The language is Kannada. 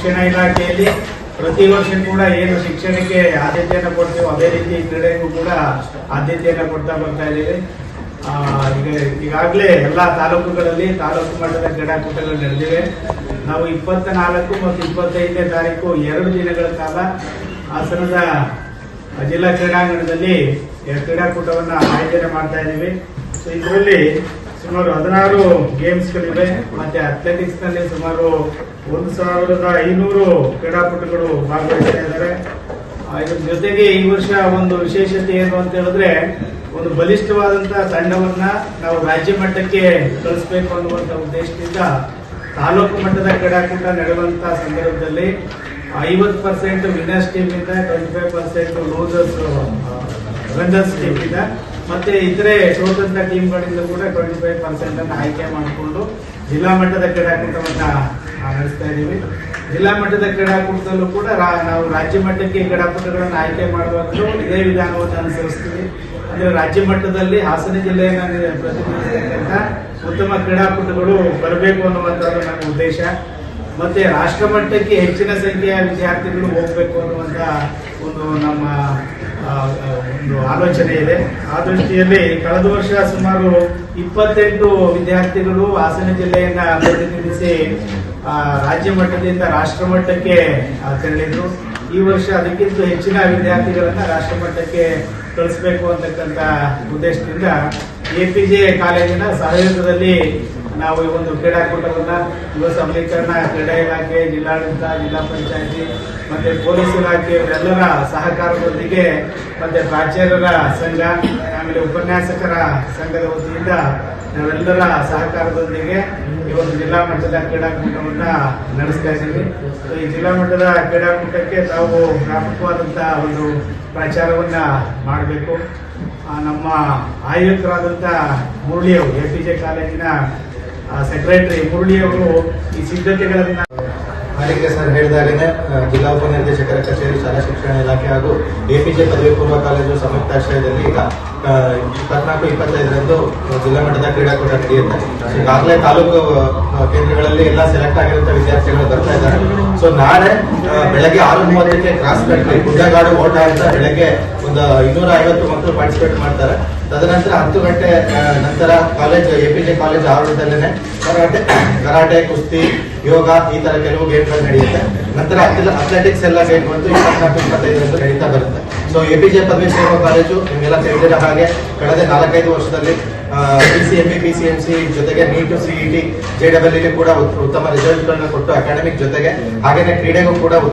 ಶಿಕ್ಷಣ ಇಲಾಖೆಯಲ್ಲಿ ಪ್ರತಿ ವರ್ಷ ಕೂಡ ಏನು ಶಿಕ್ಷಣಕ್ಕೆ ಆದ್ಯತೆಯನ್ನು ಕೊಡ್ತೀವೋ ಅದೇ ರೀತಿ ಕ್ರೀಡೆಗೂ ಕೂಡ ಆದ್ಯತೆಯನ್ನು ಕೊಡ್ತಾ ಬರ್ತಾ ಇದ್ದೀವಿ. ಈಗ ಈಗಾಗಲೇ ಎಲ್ಲ ತಾಲೂಕುಗಳಲ್ಲಿ, ತಾಲೂಕು ಮಟ್ಟದ ಕ್ರೀಡಾಕೂಟಗಳು ನಡೆದಿವೆ. ನಾವು ಇಪ್ಪತ್ತ ನಾಲ್ಕು ಮತ್ತು ಇಪ್ಪತ್ತೈದನೇ ತಾರೀಕು ಎರಡು ದಿನಗಳ ಕಾಲ ಹಾಸನದ ಜಿಲ್ಲಾ ಕ್ರೀಡಾಂಗಣದಲ್ಲಿ ಕ್ರೀಡಾಕೂಟವನ್ನು ಆಯೋಜನೆ ಮಾಡ್ತಾ ಇದ್ದೀವಿ. ಸೊ ಇದರಲ್ಲಿ ಸುಮಾರು ಹದಿನಾರು ಗೇಮ್ಸ್ಗಳಿವೆ. ಮತ್ತೆ ಅಥ್ಲೆಟಿಕ್ಸ್ನಲ್ಲಿ ಸುಮಾರು ಒಂದು ಸಾವಿರದ ಐನೂರು ಕ್ರೀಡಾಪಟುಗಳು ಭಾಗವಹಿಸ್ತಾ ಇದ್ದಾರೆ ಇದ್ರ ಜೊತೆಗೆ ಈ ವರ್ಷ ಒಂದು ವಿಶೇಷತೆ ಏನು ಅಂತ ಹೇಳಿದ್ರೆ, ಒಂದು ಬಲಿಷ್ಠವಾದಂತಹ ತಂಡವನ್ನ ನಾವು ರಾಜ್ಯ ಮಟ್ಟಕ್ಕೆ ಕಳಿಸ್ಬೇಕು ಅನ್ನುವಂತ ಉದ್ದೇಶದಿಂದ ತಾಲೂಕು ಮಟ್ಟದ ಕ್ರೀಡಾಕೂಟ ನಡೆಯುವಂತಹ ಸಂದರ್ಭದಲ್ಲಿ ಐವತ್ತು ಪರ್ಸೆಂಟ್ ವಿನ್ನರ್ಸ್ ಟೀಮ್ ಇಂದ twenty five percent losers runners team ಇಂದ ಮತ್ತೆ ಇತರೆ ಸ್ವತಂತ್ರ ಟೀಮ್ಗಳಿಂದ ಕೂಡ ಟ್ವೆಂಟಿ ಫೈವ್ ಪರ್ಸೆಂಟ್ ಅನ್ನು ಆಯ್ಕೆ ಮಾಡಿಕೊಂಡು ಜಿಲ್ಲಾ ಮಟ್ಟದ ಕ್ರೀಡಾಕೂಟವನ್ನ ನಡೆಸ್ತಾ ಇದ್ದೀವಿ. ಜಿಲ್ಲಾ ಮಟ್ಟದ ಕ್ರೀಡಾಕೂಟದಲ್ಲೂ ಕೂಡ ನಾವು ರಾಜ್ಯ ಮಟ್ಟಕ್ಕೆ ಕ್ರೀಡಾಕೂಟಗಳನ್ನು ಆಯ್ಕೆ ಮಾಡುವಾಗಲೂ ಇದೇ ವಿಧಾನವನ್ನು ಅನುಸರಿಸ್ತೀವಿ. ಅಂದರೆ ರಾಜ್ಯ ಮಟ್ಟದಲ್ಲಿ ಹಾಸನ ಜಿಲ್ಲೆಯನ್ನು ಪ್ರತಿನಿಧಿಸತಕ್ಕಂಥ ಉತ್ತಮ ಕ್ರೀಡಾಕೂಟಗಳು ಬರಬೇಕು ಅನ್ನುವಂಥದ್ದು ನಮ್ಮ ಉದ್ದೇಶ. ಮತ್ತೆ ರಾಷ್ಟ್ರ ಮಟ್ಟಕ್ಕೆ ಹೆಚ್ಚಿನ ಸಂಖ್ಯೆಯ ವಿದ್ಯಾರ್ಥಿಗಳು ಹೋಗ್ಬೇಕು ಅನ್ನುವಂತ ಒಂದು ನಮ್ಮ ಒಂದು ಆಲೋಚನೆ ಇದೆ. ಆ ದೃಷ್ಟಿಯಲ್ಲಿ ಕಳೆದ ವರ್ಷ ಸುಮಾರು ಇಪ್ಪತ್ತೆಂಟು ವಿದ್ಯಾರ್ಥಿಗಳು ಹಾಸನ ಜಿಲ್ಲೆಯನ್ನ ಪ್ರತಿನಿಧಿಸಿ ರಾಜ್ಯ ಮಟ್ಟದಿಂದ ರಾಷ್ಟ್ರ ಮಟ್ಟಕ್ಕೆ ತೆರಳಿದ್ರು. ಈ ವರ್ಷ ಅದಕ್ಕಿಂತ ಹೆಚ್ಚಿನ ವಿದ್ಯಾರ್ಥಿಗಳನ್ನ ರಾಷ್ಟ್ರ ಮಟ್ಟಕ್ಕೆ ಕಳಿಸ್ಬೇಕು ಅಂತಕ್ಕಂಥ ಉದ್ದೇಶದಿಂದ ಎಪಿಜೆ ಕಾಲೇಜಿನ ಸಹಯೋಗದಲ್ಲಿ ನಾವು ಈ ಒಂದು ಕ್ರೀಡಾಕೂಟವನ್ನು ಯುವ ಸಬಲೀಕರಣ ಕ್ರೀಡಾ ಇಲಾಖೆ ಜಿಲ್ಲಾಡಳಿತ ಜಿಲ್ಲಾ ಪಂಚಾಯತಿ ಮತ್ತೆ ಪೊಲೀಸ್ ಇಲಾಖೆ ಎಲ್ಲರ ಸಹಕಾರದೊಂದಿಗೆ ಮತ್ತೆ ಪ್ರಾಚಾರ್ಯರ ಸಂಘ ಆಮೇಲೆ ಉಪನ್ಯಾಸಕರ ಸಂಘದ ವತಿಯಿಂದ ನಾವೆಲ್ಲರ ಸಹಕಾರದೊಂದಿಗೆ ಈ ಒಂದು ಜಿಲ್ಲಾ ಮಟ್ಟದ ಕ್ರೀಡಾಕೂಟವನ್ನು ನಡೆಸ್ತಾ ಇದ್ದೀವಿ. So, ಈ ಜಿಲ್ಲಾ ಮಟ್ಟದ ಕ್ರೀಡಾಕೂಟಕ್ಕೆ ತಾವು ವ್ಯಾಪಕವಾದಂತಹ ಒಂದು ಪ್ರಚಾರವನ್ನ ಮಾಡಬೇಕು. ನಮ್ಮ ಆಯುಕ್ತರಾದಂಥ ಮುರಳಿಯವರು ಎ ಪಿ ಜೆ ಕಾಲೇಜಿನ ಸೆಕ್ರೆಟರಿ ಮುರಳಿ ಅವರು ಈ ಸಿದ್ಧತೆಗಳನ್ನ ಹಾಗೆ ಸರ್ ಹೇಳಿದಾಗಲೇ ಜಿಲ್ಲಾ ಉಪನಿರ್ದೇಶಕರ ಕಚೇರಿ, ಶಾಲಾ ಶಿಕ್ಷಣ ಇಲಾಖೆ ಹಾಗೂ ಎಪಿಜೆ ಪದವಿ ಪೂರ್ವ ಕಾಲೇಜು ಸಂಯುಕ್ತಾಶ್ರಯದಲ್ಲಿ ಈಗ ಇಪ್ಪತ್ನಾಲ್ಕು, ಇಪ್ಪತ್ತೈದರಂದು ಜಿಲ್ಲಾ ಮಟ್ಟದ ಕ್ರೀಡಾಕೂಟ ನಡೆಯುತ್ತೆ. ಈಗಾಗಲೇ ತಾಲೂಕು ಕೇಂದ್ರಗಳಲ್ಲಿ ಎಲ್ಲ ಸೆಲೆಕ್ಟ್ ಆಗಿರುವಂತಹ ವಿದ್ಯಾರ್ಥಿಗಳು ಬರ್ತಾ ಇದ್ದಾರೆ. ಸೊ ನಾಳೆ ಬೆಳಗ್ಗೆ ಆರು ಮೂವತ್ತಕ್ಕೆ ಕ್ರಾಸ್ ಕಂಟ್ರಿ ಗುಡ್ಡಗಾಡು ಓಟ ಅಂತ ಬೆಳಗ್ಗೆ ಒಂದು ಇನ್ನೂರ ಐವತ್ತು ಮಕ್ಕಳು ಪಾರ್ಟಿಸಿಪೇಟ್ ಮಾಡ್ತಾರೆ. ತದನಂತರ ಹತ್ತು ಗಂಟೆ ನಂತರ ಕಾಲೇಜ್ ಜೆ ಕಾಲೇಜ್ ಆವರಣದಲ್ಲೇ ಕರಾಟೆ ಕರಾಟೆ, ಕುಸ್ತಿ, ಯೋಗ, ಈ ತರ ಕೆಲವು ಗೇಮ್ಗಳು ನಡೆಯುತ್ತೆ. ನಂತರ ಅಥ್ಲೆಟಿಕ್ಸ್ ಎಲ್ಲ ಗೇಮ್ ಬಂದು ಇಪ್ಪತ್ನಾಲ್ಕು ಇಪ್ಪತ್ತೈದರಂದು ನಡೀತಾ ಬರುತ್ತೆ. ಸೊ ಎ ಪಿ ಜೆ ಪದವಿ ಸೇವಾ ಕಾಲೇಜು ನಿಮಗೆಲ್ಲ ತಿಳಿದಿರೋ ಹಾಗೆ ಕಳೆದ ನಾಲ್ಕೈದು ವರ್ಷದಲ್ಲಿ P C M B P C M C ಜೊತೆಗೆ ನೀಟು ಸಿಇಟಿ ಜೆ ಡಬಲ್ ಕೂಡ ಉತ್- ಉತ್ತಮ ರಿಸಲ್ಟ್ಗಳನ್ನ ಕೊಟ್ಟು ಅಕಾಡೆಮಿಕ್ ಜೊತೆಗೆ ಹಾಗೆಯೇ ಕ್ರೀಡೆಗೂ ಕೂಡ